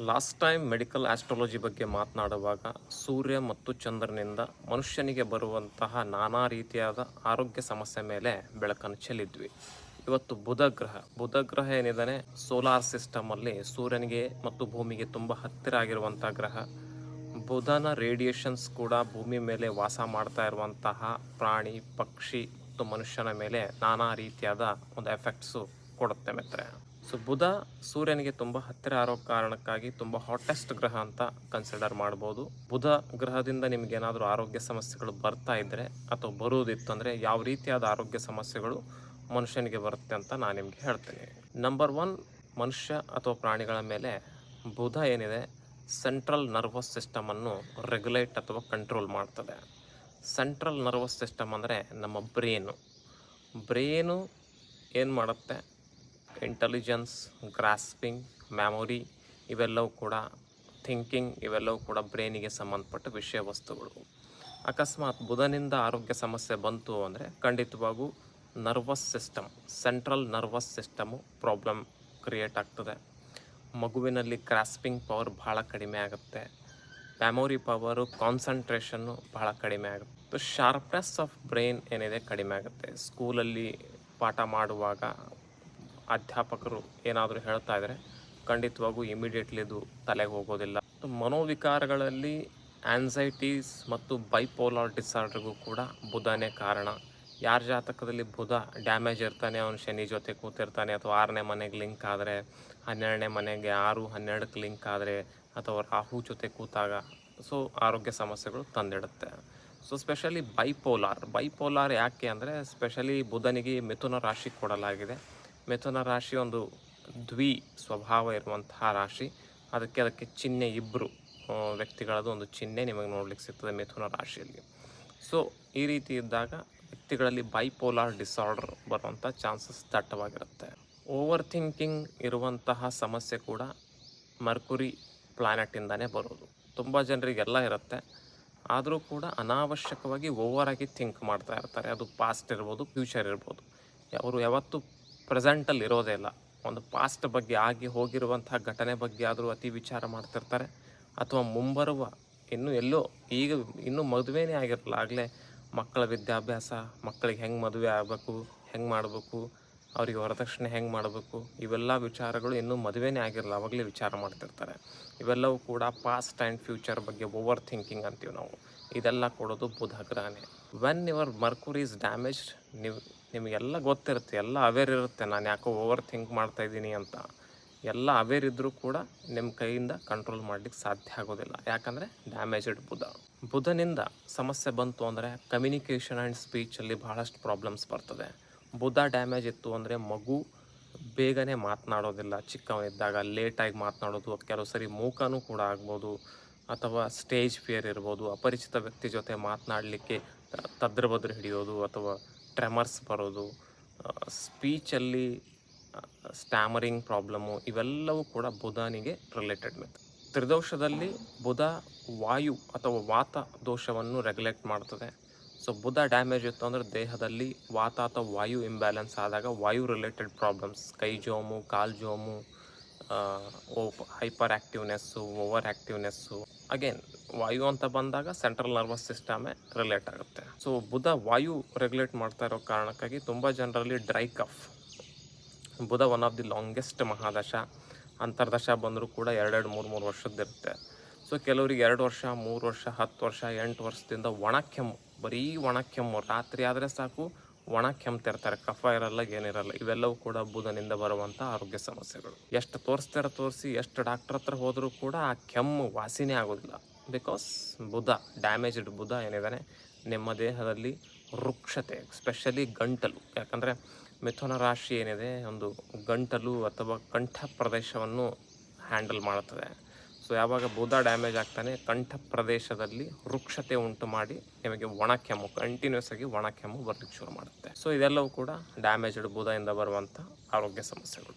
Last time medical astrology ಬಗ್ಗೆ ಮಾತನಾಡುವಾಗ ಸೂರ್ಯ ಮತ್ತು ಚಂದ್ರನಿಂದ ಮನುಷ್ಯನಿಗೆ ಬರುವಂತಹ ನಾನಾ ರೀತಿಯಾದ ಆರೋಗ್ಯ ಸಮಸ್ಯೆ ಮೇಲೆ ಬೆಳಕನ್ನು ಚೆಲ್ಲಿದ್ವಿ. ಇವತ್ತು ಬುಧ ಗ್ರಹ. ಬುಧ ಗ್ರಹ ಏನಿದಾನೆ? ಸೋಲಾರ್ ಸಿಸ್ಟಮಲ್ಲಿ ಸೂರ್ಯನಿಗೆ ಮತ್ತು ಭೂಮಿಗೆ ತುಂಬ ಹತ್ತಿರ ಆಗಿರುವಂಥ ಗ್ರಹ. ಬುಧನ ರೇಡಿಯೇಷನ್ಸ್ ಕೂಡ ಭೂಮಿ ಮೇಲೆ ವಾಸ ಮಾಡ್ತಾ ಇರುವಂತಹ ಪ್ರಾಣಿ, ಪಕ್ಷಿ ಮತ್ತು ಮನುಷ್ಯನ ಮೇಲೆ ನಾನಾ ರೀತಿಯಾದ ಒಂದು ಎಫೆಕ್ಟ್ಸು ಕೊಡುತ್ತೆ ಮಿತ್ರೆ ಸೊ ಬುಧ ಸೂರ್ಯನಿಗೆ ತುಂಬ ಹತ್ತಿರ ಆರೋ ಕಾರಣಕ್ಕಾಗಿ ತುಂಬ ಹಾಟೆಸ್ಟ್ ಗ್ರಹ ಅಂತ ಕನ್ಸಿಡರ್ ಮಾಡ್ಬೋದು. ಬುಧ ಗ್ರಹದಿಂದ ನಿಮಗೇನಾದರೂ ಆರೋಗ್ಯ ಸಮಸ್ಯೆಗಳು ಬರ್ತಾ ಇದ್ದರೆ ಅಥವಾ ಬರುವುದಿತ್ತು ಅಂದರೆ ಯಾವ ರೀತಿಯಾದ ಆರೋಗ್ಯ ಸಮಸ್ಯೆಗಳು ಮನುಷ್ಯನಿಗೆ ಬರುತ್ತೆ ಅಂತ ನಾನು ನಿಮಗೆ ಹೇಳ್ತೀನಿ. ನಂಬರ್ ಒನ್ ಮನುಷ್ಯ ಅಥವಾ ಪ್ರಾಣಿಗಳ ಮೇಲೆ ಬುಧ ಏನಿದೆ? ಸೆಂಟ್ರಲ್ ನರ್ವಸ್ ಸಿಸ್ಟಮನ್ನು ರೆಗ್ಯುಲೇಟ್ ಅಥವಾ ಕಂಟ್ರೋಲ್ ಮಾಡ್ತದೆ. ಸೆಂಟ್ರಲ್ ನರ್ವಸ್ ಸಿಸ್ಟಮ್ ಅಂದರೆ ನಮ್ಮ ಬ್ರೇನು ಬ್ರೇನು ಏನು ಮಾಡುತ್ತೆ? ಇಂಟೆಲಿಜೆನ್ಸ್ ಗ್ರಾಸ್ಪಿಂಗ್ ಮೆಮೊರಿ ಇವೆಲ್ಲವೂ ಕೂಡ ಥಿಂಕಿಂಗ್ ಇವೆಲ್ಲವೂ ಕೂಡ ಬ್ರೈನಿಗೆ ಸಂಬಂಧಪಟ್ಟ ವಿಷಯ ವಸ್ತುಗಳು. ಅಕಸ್ಮಾತ್ ಬುಧನಿಂದ ಆರೋಗ್ಯ ಸಮಸ್ಯೆ ಬಂತು ಅಂದರೆ ಖಂಡಿತವಾಗೂ nervous system central nervous system problem create ಆಗ್ತದೆ. ಮಗುವಿನಲ್ಲಿ ಕ್ರಾಸ್ಪಿಂಗ್ ಪವರ್ ಭಾಳ ಕಡಿಮೆ ಆಗುತ್ತೆ. ಮೆಮೊರಿ ಪವರು ಕಾನ್ಸಂಟ್ರೇಷನ್ನು ಭಾಳ ಕಡಿಮೆ ಆಗುತ್ತೆ. ಶಾರ್ಪ್ನೆಸ್ ಆಫ್ ಬ್ರೈನ್ ಏನಿದೆ ಕಡಿಮೆ ಆಗುತ್ತೆ. ಸ್ಕೂಲಲ್ಲಿ ಪಾಠ ಮಾಡುವಾಗ ಅಧ್ಯಾಪಕರು ಏನಾದರೂ ಹೇಳ್ತಾ ಇದ್ದರೆ ಖಂಡಿತವಾಗೂ ಇಮಿಡಿಯೇಟ್ಲಿ ಇದು ತಲೆಗೆ ಹೋಗೋದಿಲ್ಲ. ಮನೋವಿಕಾರಗಳಲ್ಲಿ ಆನ್ಸೈಟೀಸ್ ಮತ್ತು ಬೈಪೋಲಾರ್ ಡಿಸಾರ್ಡ್ರಿಗೂ ಕೂಡ ಬುಧನೇ ಕಾರಣ. ಯಾರ ಜಾತಕದಲ್ಲಿ ಬುಧ ಡ್ಯಾಮೇಜ್ ಇರ್ತಾನೆ, ಅವನು ಶನಿ ಜೊತೆ ಕೂತಿರ್ತಾನೆ, ಅಥವಾ ಆರನೇ ಮನೆಗೆ ಲಿಂಕ್ ಆದರೆ, ಹನ್ನೆರಡನೇ ಮನೆಗೆ ಆರು, ಹನ್ನೆರಡಕ್ಕೆ ಲಿಂಕ್ ಆದರೆ, ಅಥವಾ ರಾಹು ಜೊತೆ ಕೂತಾಗ ಸೊ ಆರೋಗ್ಯ ಸಮಸ್ಯೆಗಳು ತಂದಿಡುತ್ತೆ. ಸೊ ಸ್ಪೆಷಲಿ ಬೈಪೋಲಾರ್ ಬೈಪೋಲಾರ್ ಯಾಕೆ ಅಂದರೆ ಸ್ಪೆಷಲಿ ಬುಧನಿಗೆ ಮಿಥುನ ರಾಶಿ ಕೊಡಲಾಗಿದೆ. ಮಿಥುನ ರಾಶಿ ಒಂದು ದ್ವಿ ಸ್ವಭಾವ ಇರುವಂತಹ ರಾಶಿ. ಅದಕ್ಕೆ ಅದಕ್ಕೆ ಚಿಹ್ನೆ ಇಬ್ಬರು ವ್ಯಕ್ತಿಗಳದ್ದು ಒಂದು ಚಿಹ್ನೆ ನಿಮಗೆ ನೋಡ್ಲಿಕ್ಕೆ ಸಿಗ್ತದೆ ಮಿಥುನ ರಾಶಿಯಲ್ಲಿ. ಸೊ ಈ ರೀತಿ ಇದ್ದಾಗ ವ್ಯಕ್ತಿಗಳಲ್ಲಿ ಬೈಪೋಲಾರ್ ಡಿಸಾರ್ಡರ್ ಬರುವಂಥ ಚಾನ್ಸಸ್ ದಟ್ಟವಾಗಿರುತ್ತೆ. ಓವರ್ ಥಿಂಕಿಂಗ್ ಇರುವಂತಹ ಸಮಸ್ಯೆ ಕೂಡ ಮರ್ಕುರಿ ಪ್ಲ್ಯಾನೆಟಿಂದನೇ ಬರೋದು. ತುಂಬ ಜನರಿಗೆಲ್ಲ ಇರುತ್ತೆ. ಆದರೂ ಕೂಡ ಅನಾವಶ್ಯಕವಾಗಿ ಓವರಾಗಿ ಥಿಂಕ್ ಮಾಡ್ತಾ ಇರ್ತಾರೆ. ಅದು ಪಾಸ್ಟ್ ಇರ್ಬೋದು ಫ್ಯೂಚರ್ ಇರ್ಬೋದು. ಅವರು ಯಾವತ್ತೂ ಪ್ರೆಸೆಂಟಲ್ಲಿ ಇರೋದೇ ಇಲ್ಲ. ಒಂದು ಪಾಸ್ಟ್ ಬಗ್ಗೆ ಆಗಿ ಹೋಗಿರುವಂತಹ ಘಟನೆ ಬಗ್ಗೆ ಆದರೂ ಅತಿ ವಿಚಾರ ಮಾಡ್ತಿರ್ತಾರೆ. ಅಥವಾ ಮುಂಬರುವ ಇನ್ನು ಎಲ್ಲೋ ಈಗ ಇನ್ನೂ ಮದುವೆನೇ ಆಗಿರಲ್ಲ. ಆಗಲೇ ಮಕ್ಕಳ ವಿದ್ಯಾಭ್ಯಾಸ, ಮಕ್ಕಳಿಗೆ ಹೆಂಗೆ ಮದುವೆ ಆಗಬೇಕು, ಹೆಂಗೆ ಮಾಡಬೇಕು, ಅವರಿಗೆ ವರದಕ್ಷಿಣೆ ಹೆಂಗೆ ಮಾಡಬೇಕು, ಇವೆಲ್ಲ ವಿಚಾರಗಳು ಇನ್ನೂ ಮದುವೆನೇ ಆಗಿರಲ್ಲ. ಅವಾಗಲೇ ವಿಚಾರ ಮಾಡ್ತಿರ್ತಾರೆ. ಇವೆಲ್ಲವೂ ಕೂಡ ಪಾಸ್ಟ್ ಆ್ಯಂಡ್ ಫ್ಯೂಚರ್ ಬಗ್ಗೆ ಓವರ್ ಥಿಂಕಿಂಗ್ ಅಂತೀವಿ ನಾವು. ಇದೆಲ್ಲ ಕೊಡೋದು ಬುಧ ಗ್ರಹನೇ. When your Mercury is damaged ನೀವು ನಿಮಗೆಲ್ಲ ಗೊತ್ತಿರುತ್ತೆ, ಎಲ್ಲ ಅವೇರ್ ಇರುತ್ತೆ, ನಾನು ಯಾಕೋ ಓವರ್ ಥಿಂಕ್ ಮಾಡ್ತಾ ಇದ್ದೀನಿ ಅಂತ. ಎಲ್ಲ ಅವೇರ್ ಇದ್ದರೂ ಕೂಡ ನಿಮ್ಮ ಕೈಯಿಂದ ಕಂಟ್ರೋಲ್ ಮಾಡಲಿಕ್ಕೆ ಸಾಧ್ಯ ಆಗೋದಿಲ್ಲ. ಯಾಕಂದರೆ ಡ್ಯಾಮೇಜ್ಡ್ ಬುಧ. ಬುಧನಿಂದ ಸಮಸ್ಯೆ ಬಂತು ಅಂದರೆ ಕಮ್ಯುನಿಕೇಷನ್ ಆ್ಯಂಡ್ ಸ್ಪೀಚಲ್ಲಿ ಭಾಳಷ್ಟು ಪ್ರಾಬ್ಲಮ್ಸ್ ಬರ್ತದೆ. ಬುಧ ಡ್ಯಾಮೇಜ್ ಇತ್ತು ಅಂದರೆ ಮಗು ಬೇಗನೆ ಮಾತನಾಡೋದಿಲ್ಲ. ಚಿಕ್ಕವನಿದ್ದಾಗ ಲೇಟಾಗಿ ಮಾತನಾಡೋದು, ಕೆಲವು ಸರಿ ಮೂಕನೂ ಕೂಡ ಆಗ್ಬೋದು, ಅಥವಾ ಸ್ಟೇಜ್ ಫಿಯರ್ ಇರ್ಬೋದು, ಅಪರಿಚಿತ ವ್ಯಕ್ತಿ ಜೊತೆ ಮಾತನಾಡಲಿಕ್ಕೆ ತದ್ರ ಬದ್ರ ಹಿಡಿಯೋದು, ಅಥವಾ ಟ್ರೆಮರ್ಸ್ ಬರೋದು ಸ್ಪೀಚಲ್ಲಿ ಸ್ಟ್ಯಾಮರಿಂಗ್ ಪ್ರಾಬ್ಲಮ್ಮು ಇವೆಲ್ಲವೂ ಕೂಡ ಬುಧನಿಗೆ ರಿಲೇಟೆಡ್ ಮೆಥಡ್ ತ್ರಿದೋಷದಲ್ಲಿ ಬುಧ ವಾಯು ಅಥವಾ ವಾತ ದೋಷವನ್ನು ರೆಗ್ಯುಲೇಟ್ ಮಾಡ್ತದೆ. ಸೊ ಬುಧ ಡ್ಯಾಮೇಜ್ ಇತ್ತು ಅಂದರೆ ದೇಹದಲ್ಲಿ ವಾತ ಅಥವಾ ವಾಯು ಇಂಬ್ಯಾಲೆನ್ಸ್ ಆದಾಗ ವಾಯು ರಿಲೇಟೆಡ್ ಪ್ರಾಬ್ಲಮ್ಸ್ ಕೈ ಜೋಮು, ಕಾಲು ಜೋಮು hyper activeness over activeness again ವಾಯು ಅಂತ ಬಂದಾಗ ಸೆಂಟ್ರಲ್ ನರ್ವಸ್ ಸಿಸ್ಟಮೇ ರಿಲೇಟ್ ಆಗುತ್ತೆ. ಸೊ ಬುಧ ವಾಯು ರೆಗ್ಯುಲೇಟ್ ಮಾಡ್ತಾ ಇರೋ ಕಾರಣಕ್ಕಾಗಿ ತುಂಬ ಜನರಲ್ಲಿ dry cough Budha one of the longest ಮಹಾದಶ. ಅಂತರ್ದಶ ಬಂದರೂ ಕೂಡ ಎರಡೆರಡು, ಮೂರು ಮೂರು ವರ್ಷದ್ದಿರುತ್ತೆ. ಸೊ ಕೆಲವರಿಗೆ ಎರಡು ವರ್ಷ, ಮೂರು ವರ್ಷ, ಹತ್ತು ವರ್ಷ, ಎಂಟು ವರ್ಷದಿಂದ ಒಣ ಕೆಮ್ಮು. ಬರೀ ಒಣ ಕೆಮ್ಮು. ರಾತ್ರಿ ಆದರೆ ಸಾಕು, ಒಣ ಕೆಮ್ತಿರ್ತಾರೆ ಕಫ ಇರಲ್ಲ ಏನಿರಲ್ಲ ಇವೆಲ್ಲವೂ ಕೂಡ ಬುಧನಿಂದ ಬರುವಂಥ ಆರೋಗ್ಯ ಸಮಸ್ಯೆಗಳು. ಎಷ್ಟು ತೋರಿಸ್ತಾರೆ ತೋರಿಸಿ, ಎಷ್ಟು ಡಾಕ್ಟ್ರ್ ಹತ್ರ ಹೋದರೂ ಕೂಡ ಆ ಕೆಮ್ಮು ವಾಸಿನೇ ಆಗೋದಿಲ್ಲ. ಬಿಕಾಸ್ ಬುಧ ಡ್ಯಾಮೇಜ್ಡ್ ಬುಧ ಏನಿದ್ದಾನೆ, ನಿಮ್ಮ ದೇಹದಲ್ಲಿ ವೃಕ್ಷತೆ ಸ್ಪೆಷಲಿ ಗಂಟಲು. ಯಾಕಂದರೆ ಮಿಥುನ ರಾಶಿ ಏನಿದೆ, ಒಂದು ಗಂಟಲು ಅಥವಾ ಕಂಠ ಪ್ರದೇಶವನ್ನು ಹ್ಯಾಂಡಲ್ ಮಾಡುತ್ತದೆ. ಸೊ ಯಾವಾಗ ಬುಧ ಡ್ಯಾಮೇಜ್ ಆಗ್ತಾನೆ, ಕಂಠ ಪ್ರದೇಶದಲ್ಲಿ ವೃಕ್ಷತೆ ಉಂಟು ಮಾಡಿ ನಿಮಗೆ ಒಣ ಕೆಮ್ಮು ಕಂಟಿನ್ಯೂಸ್ ಆಗಿ ಒಣ ಕೆಮ್ಮು ಬರ್ಲಿಕ್ಕೆ ಶುರು ಮಾಡುತ್ತೆ. ಸೊ ಇದೆಲ್ಲವೂ ಕೂಡ ಡ್ಯಾಮೇಜ್ಡ್ ಬುಧದಿಂದ ಬರುವಂಥ ಆರೋಗ್ಯ ಸಮಸ್ಯೆಗಳು.